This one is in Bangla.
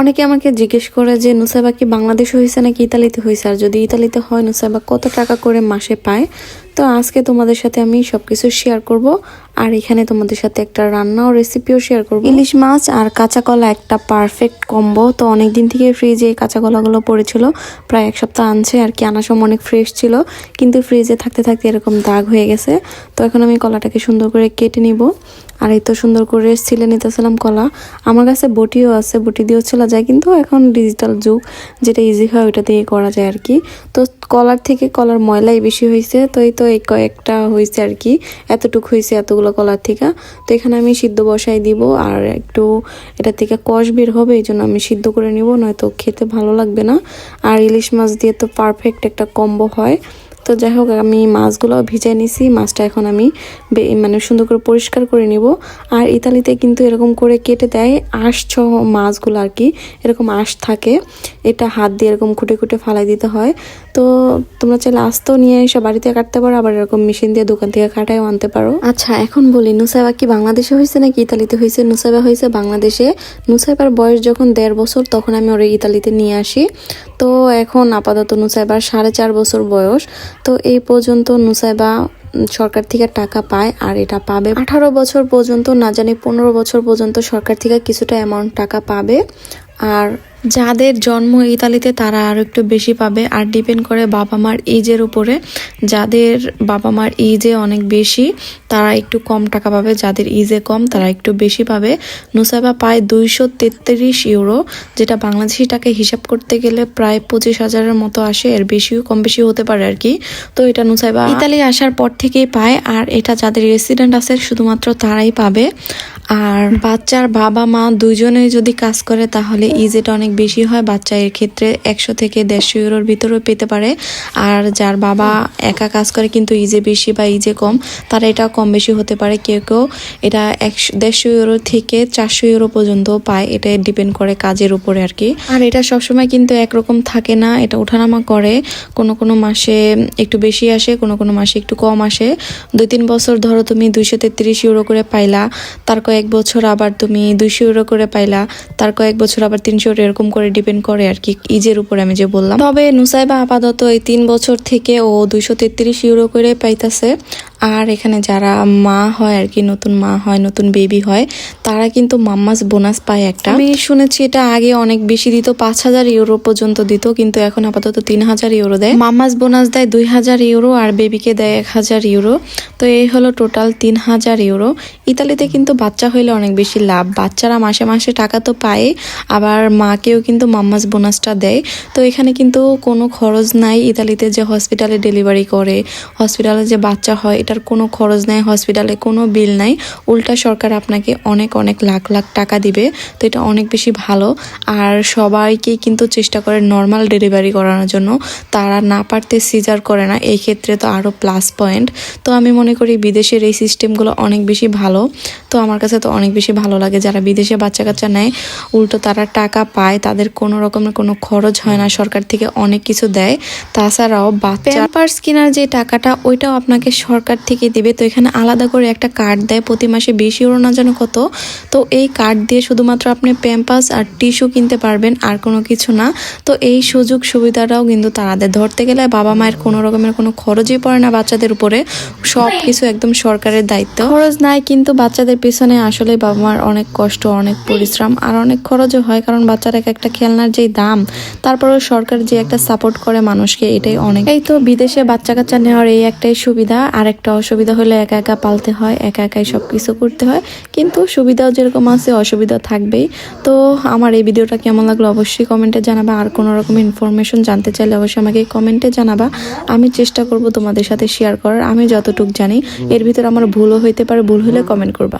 অনেকে আমাকে জিজ্ঞেস করে যে, নুসাইবা কি বাংলাদেশে হয়েছে নাকি ইতালিতে হয়েছে আর যদি ইতালিতে হয়, নুসাইবা কত টাকা করে মাসে পায়? তো আজকে তোমাদের সাথে আমি সবকিছু শেয়ার করব। আর এখানে তোমাদের সাথে একটা রান্না ও রেসিপিও শেয়ার করব। ইলিশ মাছ আর কাঁচা কলা একটা পারফেক্ট কম্বো তো অনেক দিন থেকে ফ্রিজে এই কাঁচা কলাগুলো পড়েছিল। প্রায় এক সপ্তাহ আনছে আর কি আনার সময় অনেক ফ্রেশ ছিল। কিন্তু ফ্রিজে থাকতে থাকতে এরকম দাগ হয়ে গেছে। তো এখন আমি কলাটাকে সুন্দর করে কেটে নিব। আর এই তো সুন্দর করে ছিলে নিতেছিলাম কলা। আমার কাছে বটিও আছে, বটি দিয়েও ছেলা যায়, কিন্তু এখন ডিজিটাল যুগ, যেটা ইজি হয় ওটা দিয়ে করা যায় আর কি। তো কলার থেকে কলার ময়লাই বেশি হয়েছে, তো এই তো এই কয়েকটা হয়েছে আর কি। এতটুকু হয়েছে এতগুলো কলার থেকে। তো এখানে আমি সিদ্ধ বসাই দিব আর একটু এটা থেকে কষ বের হবে, এই জন্য আমি সিদ্ধ করে নিব, নয়তো খেতে ভালো লাগবে না। আর ইলিশ মাছ দিয়ে তো পারফেক্ট একটা কম্বো হয়। তো যাই হোক, আমি মাছগুলো ভিজাই নিছি। মাছটা এখন আমি মানে সুন্দর করে পরিষ্কার করে নিব। আর ইতালিতে কিন্তু এরকম করে কেটে দেয় আঁশ ছ মাছগুলো আর কি। এরকম আঁশ থাকে। এটা হাত দিয়ে এরকম খুঁটে খুঁটে ফালাই দিতে হয়। তো তোমরা চাইলে আস্তেও নিয়ে এসে বাড়িতে কাটতে পারো, আবার এরকম মেশিন দিয়ে দোকান থেকে কাটায়ও আনতে পারো। আচ্ছা এখন বলি, নুসাইবা কি বাংলাদেশে হয়েছে নাকি ইতালিতে হয়েছে? নুসাইবা হয়েছে বাংলাদেশে। নুসাইবার বয়স যখন দেড় বছর, তখন আমি ওর ইতালিতে নিয়ে আসি। তো এখন আপাতত নুসাইবার সাড়ে চার বছর বয়স। তো এই পর্যন্ত নুসাইবা সরকার থেকে টাকা পায় আর এটা পাবে আঠারো বছর পর্যন্ত, না জানি পনেরো বছর পর্যন্ত সরকার থেকে কিছুটা অ্যামাউন্ট টাকা পাবে। আর যাদের জন্ম ইতালিতে তারা আরও একটু বেশি পাবে। আর ডিপেন্ড করে বাবা মার এজের উপরে। যাদের বাবা মার এজে অনেক বেশি, তারা একটু কম টাকা পাবে। যাদের ইজে কম, তারা একটু বেশি পাবে। নুসাইবা পায় দুইশো তেত্রিশ ইউরো, যেটা বাংলাদেশি টাকা হিসাব করতে গেলে প্রায় পঁচিশ হাজারের মতো আসে। এর বেশিও কম বেশি হতে পারে আর কি। তো এটা নুসাইবা ইতালি আসার পর থেকেই পায়। আর এটা যাদের রেসিডেন্ট আছে, শুধুমাত্র তারাই পাবে। আর বাচ্চার বাবা মা দুজনেই যদি কাজ করে, তাহলে ইজেটা অনেক বেশি হয় বাচ্চা। এর ক্ষেত্রে একশো থেকে দেড়শো ইউরোর ভিতরেও পেতে পারে। আর যার বাবা একা কাজ করে কিন্তু ইজে বেশি বা ইজে কম, তারা এটা কম বেশি হতে পারে। কেউ কেউ এটা একশো, দেড়শো ইউরো থেকে চারশো ইউরো পর্যন্ত পায়। এটা ডিপেন্ড করে কাজের উপরে আর কি। আর এটা সবসময় কিন্তু একরকম থাকে না। এটা ওঠানামা করে। কোনো কোনো মাসে একটু বেশি আসে, কোনো কোনো মাসে একটু কম আসে। দুই তিন বছর ধরো তুমি দুইশো তেত্রিশ ইউরো করে পাইলা, তার কয়েক বছর আবার তুমি দুইশো ইউরো করে পাইলা, তার কয়েক বছর আবার তিনশো ইউরো এরকম করে ডিপেন্ড করে আর কি, ইজের উপরে আমি যে বললাম। তবে নুসাইবা আপাতত এই তিন বছর থেকে ও দুইশো তেত্রিশ ইউরো করে পাইতাছে। আর এখানে যারা মা হয় আর কি, নতুন মা হয়, নতুন বেবি হয়, তারা কিন্তু মাম্মাস বোনাস পায় একটা। আমি শুনেছি এটা আগে অনেক বেশি দিত, পাঁচ হাজার ইউরো পর্যন্ত দিত, কিন্তু এখন আপাতত তিন হাজার ইউরো দেয়। মাম্মাস বোনাস দেয় দুই হাজার ইউরো আর বেবিকে দেয় এক হাজার ইউরো। তো এই হলো টোটাল তিন হাজার ইউরো। ইতালিতে কিন্তু বাচ্চা হইলে অনেক বেশি লাভ। বাচ্চারা মাসে মাসে টাকা তো পায়, আবার মাকেও কিন্তু মাম্মাস বোনাসটা দেয়। তো এখানে কিন্তু কোনো খরচ নাই। ইতালিতে যে হসপিটালে ডেলিভারি করে হসপিটালে যে বাচ্চা হয় এটার কোনো খরচ নাই হসপিটালে কোনো বিল নাই। উল্টা সরকার আপনাকে অনেক অনেক লাখ লাখ টাকা দিবে, তো এটা অনেক বেশি ভালো। আর সবাইকেই কিন্তু চেষ্টা করে নর্মাল ডেলিভারি করানোর জন্য। তারা না পারতে সিজার করে না, এই ক্ষেত্রে তো আরও প্লাস পয়েন্ট তো আমি মনে করি বিদেশের এই সিস্টেমগুলো অনেক বেশি ভালো। তো আমার কাছে তো অনেক বেশি ভালো লাগে, যারা বিদেশে বাচ্চা কাচ্চা নেয়, উল্টো তারা টাকা পায়, তাদের কোনো রকমের কোনো খরচ হয় না, সরকার থেকে অনেক কিছু দেয়। তাছাড়াও বাচ্চা প্যাম্পার্স কেনার যে টাকাটা, ওইটাও আপনাকে সরকার থেকে দিবে, তো এখানে আলাদা করে একটা কার্ড দেয়, প্রতি মাসে বিশ ইউরো না যেন কত? তো এই কার্ড দিয়ে শুধুমাত্র আপনি প্যাম্পাস আর টিস্যু কিনতে পারবেন, আর কোনো কিছু না। তো এই সুযোগ সুবিধাটাও কিন্তু তাদের ধরতে গেলে বাবা মায়ের কোনো রকমের কোনো খরচই পড়ে না বাচ্চাদের উপরে। সব কিছু একদম সরকারের দায়িত্ব। খরচ নাই, কিন্তু বাচ্চাদের পিছনে আসলে বাবা মার অনেক কষ্ট, অনেক পরিশ্রম, আর অনেক খরচও হয়, কারণ বাচ্চার এক একটা খেলনার যেই দাম, তারপরেও সরকার যে একটা সাপোর্ট করে মানুষকে, এটাই অনেক। এই তো বিদেশে বাচ্চা কাচ্চা নেওয়ার এই একটাই সুবিধা আর একটা অসুবিধা হলে একা একা পালতে হয়, একা একাই সব কিছু করতে হয়। কিন্তু সুবিধাও যেরকম আছে, অসুবিধা থাকবেই। তো আমার এই ভিডিওটা কেমন লাগল অবশ্যই কমেন্টে জানাবা। আর কোনো রকম ইনফরমেশন জানতে চাইলে অবশ্যই আমাকে কমেন্টে জানাবা। আমি চেষ্টা করব তোমাদের সাথে শেয়ার করার। আমি যতটুকু জানি, এর ভিতরে আমার ভুলও হইতে পারে, ভুল হলে কমেন্ট করবা।